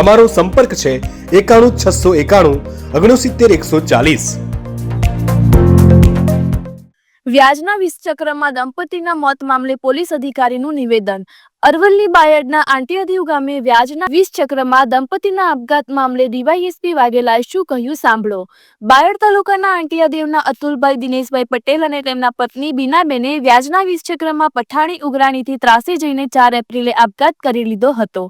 અમારો સંપર્ક છે એકાણું છસો એકાણું, ઓગણસિત્તેર એકસો ચાલીસ. વ્યાજના વીસ ચક્રમાં દંપતીના મોત મામલે પોલીસ અધિકારીનું નિવેદન. અરવલ્લી બાયડના આંટિયાદીવ ગામે વ્યાજના વીસ ચક્રમાં દંપતીના આપઘાત મામલે ડીવાયએસપી વાઘેલાએ શું કહ્યું સાંભળો. બાયડ તાલુકાના આંટિયાદેવના અતુલભાઈ દિનેશભાઈ પટેલ અને તેમના પત્ની બીનાબેને વ્યાજના વીસ ચક્રમાં પઠાણી ઉઘરાણીથી ત્રાસી જઈને ચાર એપ્રિલે આપઘાત કરી લીધો હતો.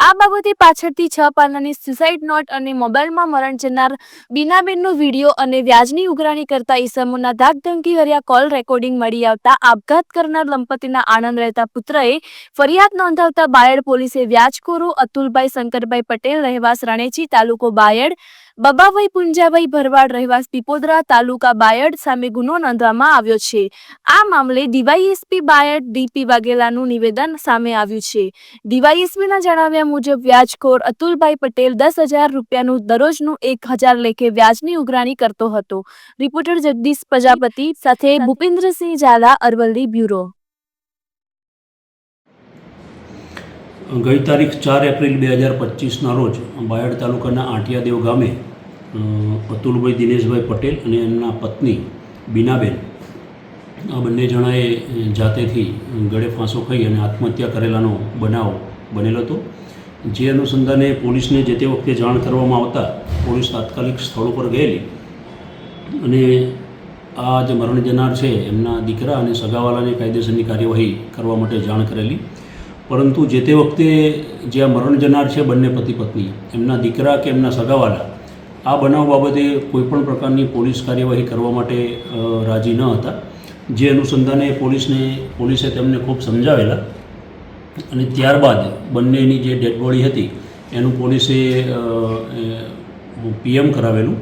આ બાબતે પાછળથી છ પાનાની સુસાઇડ નોટ અને મોબાઈલમાં મરણ જનાર બીનાબેનનો વીડિયો અને વ્યાજની ઉઘરાણી કરતા ઈસમોના ધાકધમકી કોલ રેકોર્ડિંગ મળી આવતા આપઘાત કરનાર દંપતીના આનંદ રહેતા પુત્રએ ફરિયાદ નોંધાવતા બાયડ પોલીસે વ્યાજખોરો અતુલભાઈ શંકરભાઈ પટેલ, રહેવાસ રણેચી તાલુકો બાયડ, બબાભાઈ પુંજાભાઈ ભરવાડ, રહેવાસ પીપોદરા તાલુકા બાયડ સામે ગુનો નોંધવામાં આવ્યો છે. આ મામલે ડીવાયએસપી બાયડ ડીપી વાઘેલાનું નિવેદન સામે આવ્યું છે. ડીવાયએસપીના જણાવ્યા મુજબ, વ્યાજખોર અતુલભાઈ પટેલ દસ હજાર રૂપિયાનું દરરોજનું એક હજાર લેખે વ્યાજની ઉઘરાણી કરતો હતો. રિપોર્ટર જગદીશ પ્રજાપતિ સાથે ભૂપેન્દ્રસિંહ ઝાલા, અરવલ્લી બ્યુરો. ગઈ તારીખ ચાર એપ્રિલ બે હજાર પચીસના રોજ બાયડ તાલુકાના આંટિયાદેવ ગામે અતુલભાઈ દિનેશભાઈ પટેલ અને એમના પત્ની બીનાબેન, આ બંને જણાએ જાતેથી ગળે ફાંસો ખાઈ અને આત્મહત્યા કરેલાનો બનાવ બનેલો હતો. જે અનુસંધાને પોલીસને જે તે વખતે જાણ કરવામાં આવતા પોલીસ તાત્કાલિક સ્થળ ઉપર ગયેલી અને આ જે મરણ જનાર છે એમના દીકરા અને સગાવાલાને કાયદેસરની કાર્યવાહી કરવા માટે જાણ કરેલી. પરંતુ જે તે વખતે જે આ મરણ જનાર છે બંને પતિ પત્ની, એમના દીકરા કે એમના સગાવાલા, આ બનાવ બાબતે કોઈપણ પ્રકારની પોલીસ કાર્યવાહી કરવા માટે રાજી ન હતા. જે અનુસંધાને પોલીસને, પોલીસે તેમને ખૂબ સમજાવેલા અને ત્યારબાદ બંનેની જે ડેડ બોડી હતી, એનું પોલીસે પીએમ કરાવેલું.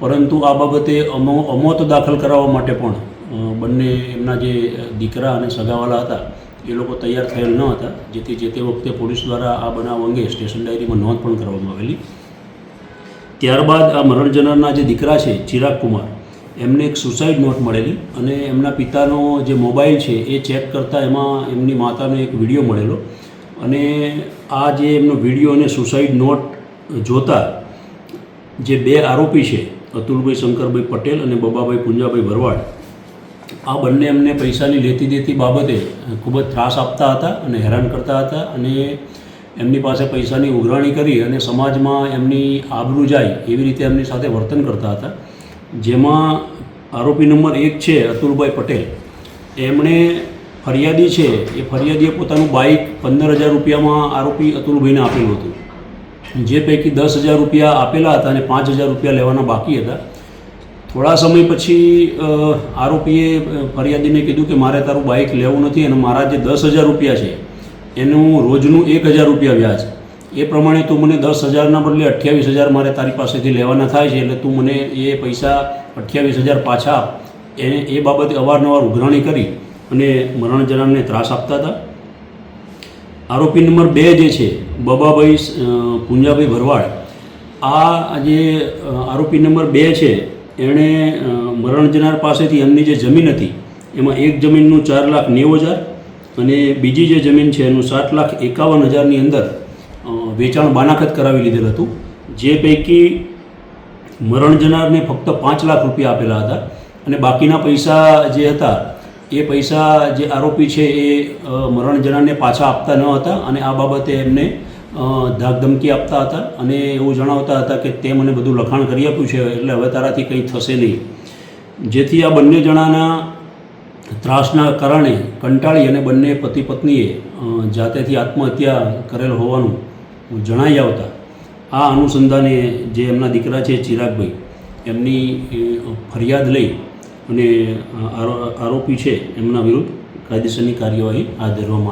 પરંતુ આ બાબતે અમો, અમોત દાખલ કરાવવા માટે પણ બંને એમના જે દીકરા અને સગાવાલા હતા એ લોકો તૈયાર થયેલ ન હતા. જેથી જે તે વખતે પોલીસ દ્વારા આ બનાવ અંગે સ્ટેશન ડાયરીમાં નોંધ પણ કરવામાં આવેલી. ત્યારબાદ આ મરણ જનારના જે દીકરા છે, ચિરાગ કુમાર, એમને એક સુસાઇડ નોટ મળેલી અને એમના પિતાનો જે મોબાઈલ છે એ ચેક કરતાં એમાં એમની માતાનો એક વીડિયો મળેલો. અને આ જે એમનો વીડિયો અને સુસાઇડ નોટ જોતા જે બે આરોપી છે, અતુલભાઈ શંકરભાઈ પટેલ અને બબાભાઈ પુંજાભાઈ ભરવાડ આ બંને એમને પૈસાની લેતી દેતી બાબતે ખૂબ જ ત્રાસ આપતા હતા અને હેરાન કરતા હતા અને એમની પાસે પૈસાની ઉઘરાણી કરી અને સમાજમાં એમની આબરૂ જાય એવી રીતે એમની સાથે વર્તન કરતા હતા. જેમાં આરોપી નંબર એક છે અતુલભાઈ પટેલ. એમણે ફરિયાદી છે, એ ફરિયાદીએ પોતાનું બાઇક પંદર હજાર રૂપિયામાં આરોપી અતુલભાઈને આપેલું હતું. જે પૈકી દસ હજાર રૂપિયા આપેલા હતા અને પાંચ હજાર રૂપિયા લેવાના બાકી હતા. થોડા સમય પછી આરોપીએ ફરિયાદીને કીધું કે મારે તારું બાઇક લેવું નથી અને મારા જે દસ હજાર રૂપિયા છે, એનું રોજનું એક હજાર રૂપિયા વ્યાજ. એ પ્રમાણે તું મને દસ હજારના બદલે અઠ્યાવીસ હજાર મારે તારી પાસેથી લેવાના થાય છે, એટલે તું મને એ પૈસા અઠ્યાવીસ હજાર પાછા એને એ બાબતે અવારનવાર ઉઘરાણી કરી અને મરણ જનારને ત્રાસ આપતા હતા. આરોપી નંબર બે જે છે, બબાભાઈ પુંજાભાઈ ભરવાડ, આ જે આરોપી નંબર બે છે એણે મરણ જનાર પાસેથી એમની જે જમીન હતી, એમાં એક જમીનનું ચાર લાખ નેવું હજાર અને બીજી જે જમીન છે એનું સાત લાખ એકાવન હજારની અંદર વેચાણ બાનાખત કરાવી લીધેલ હતું. જે પૈકી મરણ જનારને ફક્ત પાંચ લાખ રૂપિયા આપેલા હતા અને બાકીના પૈસા જે હતા, એ પૈસા જે આરોપી છે એ મરણ જનારને પાછા આપતા ન હતા અને આ બાબતે એમને ધાકધમકી આપતા હતા અને એવું જણાવતા હતા કે તે મને બધું લખાણ કરી આપ્યું છે એટલે હવે તારાથી કંઈ થશે નહીં. જેથી આ બંને જણાના ત્રાસના કારણે કંટાળી અને બંને પતિ પત્નીએ જાતેથી આત્મહત્યા કરેલ હોવાનું જણાઈ આવતા. આ અનુસંધાને જે એમના દીકરા છે ચિરાગભાઈ, એમની ફરિયાદ લઈ અને આરોપી છે એમના વિરુદ્ધ કાયદેસરની કાર્યવાહી હાથ ધરવામાં